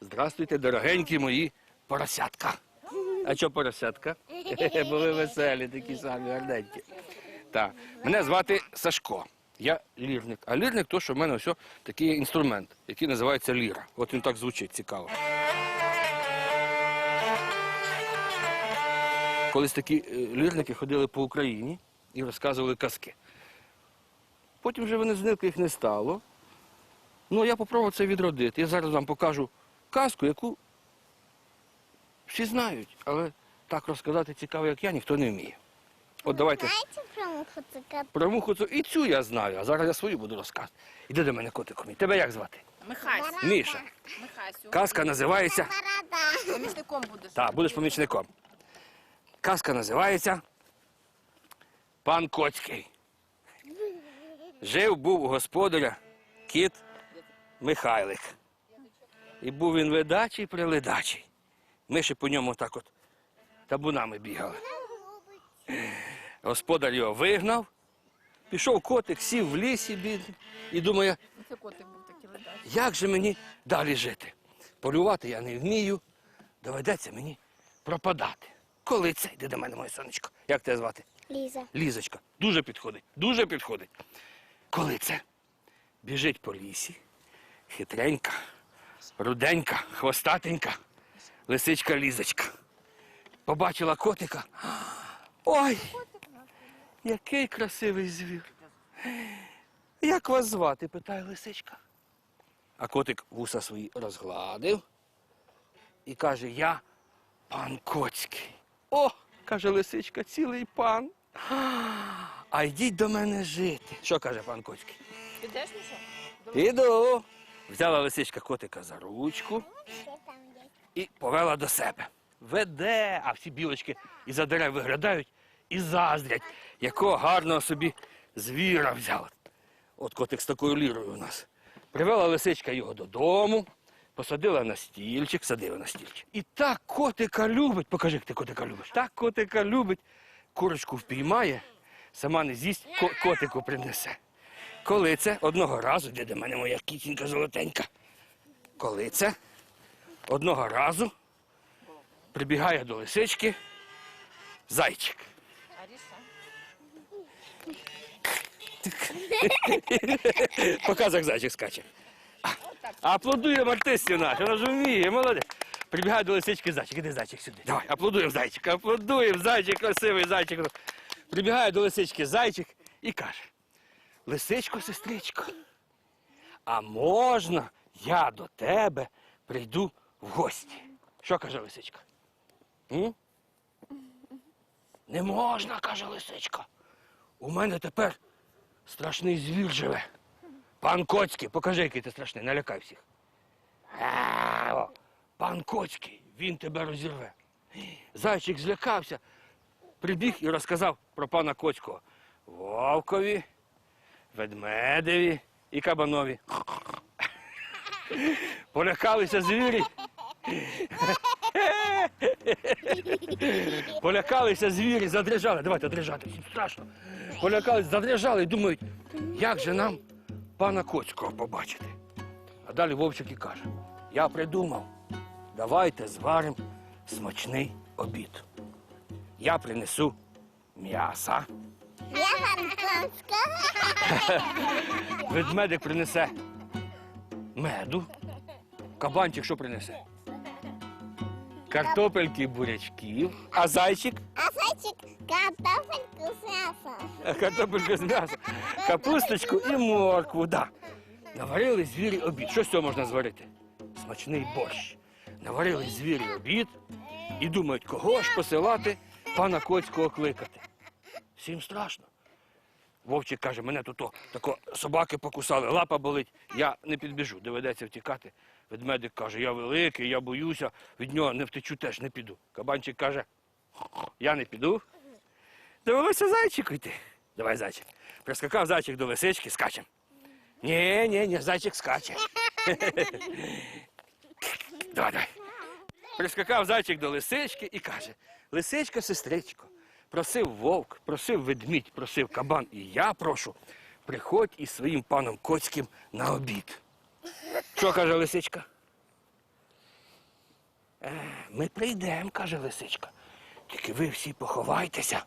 Здравствуйте, дорогенькі мої поросятка. А що поросятка? Бо ви веселі, такі самі гарненькі. Так. Мене звати Сашко. Я лірник. А лірник то, що в мене ось такий інструмент, який називається ліра. От він так звучить цікаво. Колись такі е, лірники ходили по Україні і розказували казки. Потім вже вони зникли, їх не стало. Ну, я попробував це відродити. Я зараз вам покажу казку, яку всі знають, але так розказати цікаво, як я, ніхто не вміє. От давайте Знаєте про муху цикад? про муху цю і цю я знаю, а зараз я свою буду розказувати. Іди до мене, котику мій. Тебе як звати? Михась, Міша. Михасю. Казка називається. Помічником будеш. Так, будеш помічником. Казка називається Пан Коцький. Жив був у господаря кіт Михайлик. І був він видачий приледачий. Ми ще по ньому так от табунами бігали. Господар його вигнав, пішов котик, сів в лісі бідний, і думає, як же мені далі жити? Полювати я не вмію, доведеться мені пропадати. Коли це йде до мене, моє сонечко? Як тебе звати? Ліза. Лізочка. Дуже підходить, дуже підходить. Коли це? Біжить по лісі, хитренька, руденька, хвостатенька, лисичка Лізочка. Побачила котика. Ой, який красивий звір. Як вас звати? питає лисичка. А котик вуса свої розгладив і каже: Я пан Коцький. О, каже лисичка, цілий пан. А йдіть до мене жити. Що каже пан Коцький? Підеш, Міша? Іду. Взяла лисичка котика за ручку і повела до себе. Веде, а всі білочки із-за дерев виглядають і заздрять, якого гарного собі звіра взяла. От котик з такою лірою у нас. Привела лисичка його додому, посадила на стільчик, садила на стільчик. І так котика любить, покажи, як ти котика любиш. Так котика любить, курочку впіймає, сама не з'їсть, ко- котику принесе. Коли це одного разу, де до мене моя кітінька золотенька. Коли це одного разу прибігає до лисички зайчик. Як зайчик скаче. Аплодуємо артистів наш, вона ж молодець. Прибігає до лисички зайчик, іди зайчик сюди. Давай, аплодуємо зайчика, аплодуємо, зайчик, красивий зайчик. Прибігає до лисички зайчик і каже: Лисичко, сестричко, а можна я до тебе прийду в гості? Що каже лисичка? М? Не можна, каже лисичка. У мене тепер страшний звір живе. Пан Коцький, покажи, який ти страшний, налякай всіх. А, о, Пан Коцький, він тебе розірве. Зайчик злякався, прибіг і розказав про пана Коцького. Вовкові, ведмедеві і кабанові. Полякалися звірі. Полякалися звірі, задрижали. Давайте дрижати, всім страшно. Полякались, задрижали і думають, як же нам пана Коцького побачити. А далі Вовчик і каже: я придумав, давайте зваримо смачний обід. Я принесу м'яса, Я ведмедик принесе меду, кабанчик що принесе? Картопельки, бурячків, а зайчик А зайчик картофельку з м'ясом. Картопельку з м'ясом, капусточку і моркву. Да. Наварили звірі обід. Що з цього можна зварити? Смачний борщ. Наварили звірі обід і думають, кого ж посилати пана Коцького кликати. Всім страшно. Вовчик каже, мене тут тако собаки покусали, лапа болить, я не підбіжу, доведеться втікати. Ведмедик каже, я великий, я боюся, від нього не втечу, теж не піду. Кабанчик каже, я не піду, Довелося зайчику йти. Давай, зайчик. Прискакав зайчик до лисички, скачем. Ні, ні, ні, зайчик скаче. давай, давай. Прискакав зайчик до лисички і каже: Лисичка, сестричко, просив вовк, просив ведмідь, просив кабан, і я прошу, приходь із своїм паном Коцьким на обід. Що каже лисичка? «Е, Ми прийдемо, каже лисичка. Тільки ви всі поховайтеся,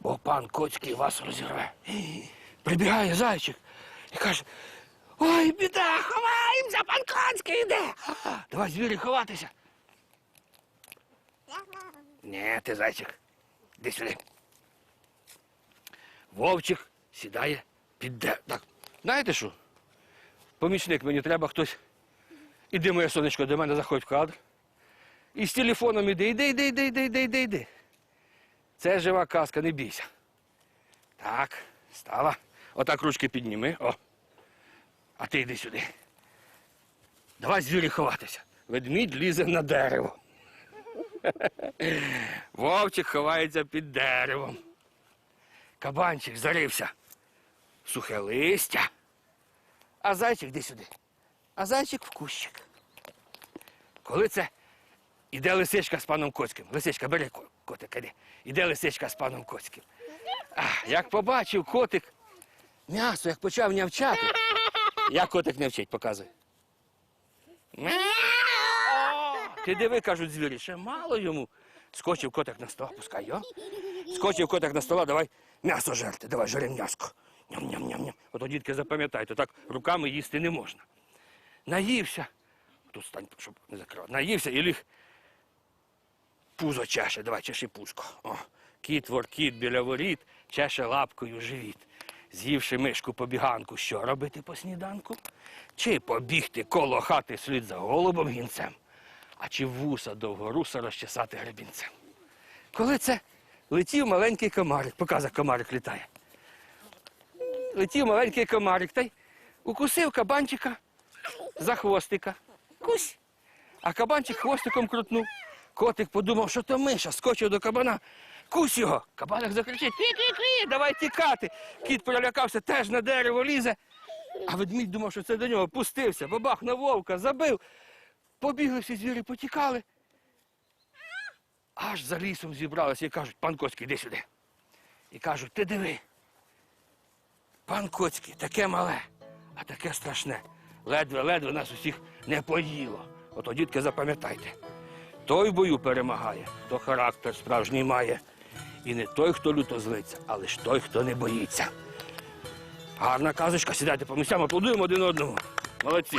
бо пан Коцький вас розірве. Прибігає зайчик і каже: Ой, біда, ховаємося, пан Коцький йде. Давай звірі ховатися. Ні, ти зайчик. Іди сюди. Вовчик сідає під де. Так, знаєте що? Помічник мені треба хтось. Іди, моє сонечко, до мене заходь в кадр. І з телефоном іди, іди, іди, іди, іди, іди, іди, іди. Це жива казка, не бійся. Так, стала. Отак ручки підніми. О. А ти йди сюди. Давай звірі ховатися. Ведмідь лізе на дерево. Вовчик ховається під деревом. Кабанчик зарився сухе листя. А зайчик де сюди? А зайчик в кущик. Коли це іде лисичка з паном Коцьким. Лисичка, бери ко- котика, іди. Іде лисичка з паном Коцьким. А, як побачив котик м'ясо, як почав нявчати. Як котик не вчить, показуй. Ти диви, кажуть звірі, ще мало йому. Скочив котик на стол, пускай його. Скочив котик на стола, давай м'ясо жерти, давай жери м'яско. Ням-ням-ням-ням. Ото дітки запам'ятайте, так руками їсти не можна. Наївся. Тут стань, щоб не закривати. Наївся і ліг. Пузо чеше, давай, чеши пузко. О, кіт воркіт біля воріт, чеше лапкою живіт. З'ївши мишку побіганку, що робити по сніданку? Чи побігти коло хати слід за голубом гінцем, а чи вуса довгоруса розчесати гребінцем? Коли це летів маленький комарик, показа комарик літає. Летів маленький комарик та й укусив кабанчика за хвостика. Кусь. А кабанчик хвостиком крутнув. Котик подумав, що то миша, скочив до кабана. Кусь його. Кабаник закричить: Кі-кі-кі, давай тікати. Кіт перелякався, теж на дерево лізе. А ведмідь думав, що це до нього пустився, бабах на вовка, забив. Побігли всі звірі, потікали. Аж за лісом зібралися і кажуть, пан Коцький, іди сюди. І кажуть, ти диви. Пан Коцький, таке мале, а таке страшне. Ледве-ледве нас усіх не поїло. Ото, дітки, запам'ятайте. Той в бою перемагає, хто характер справжній має. І не той, хто люто злиться, а лише той, хто не боїться. Гарна казочка, сідайте по місцям, аплодуємо один одному. Молодці.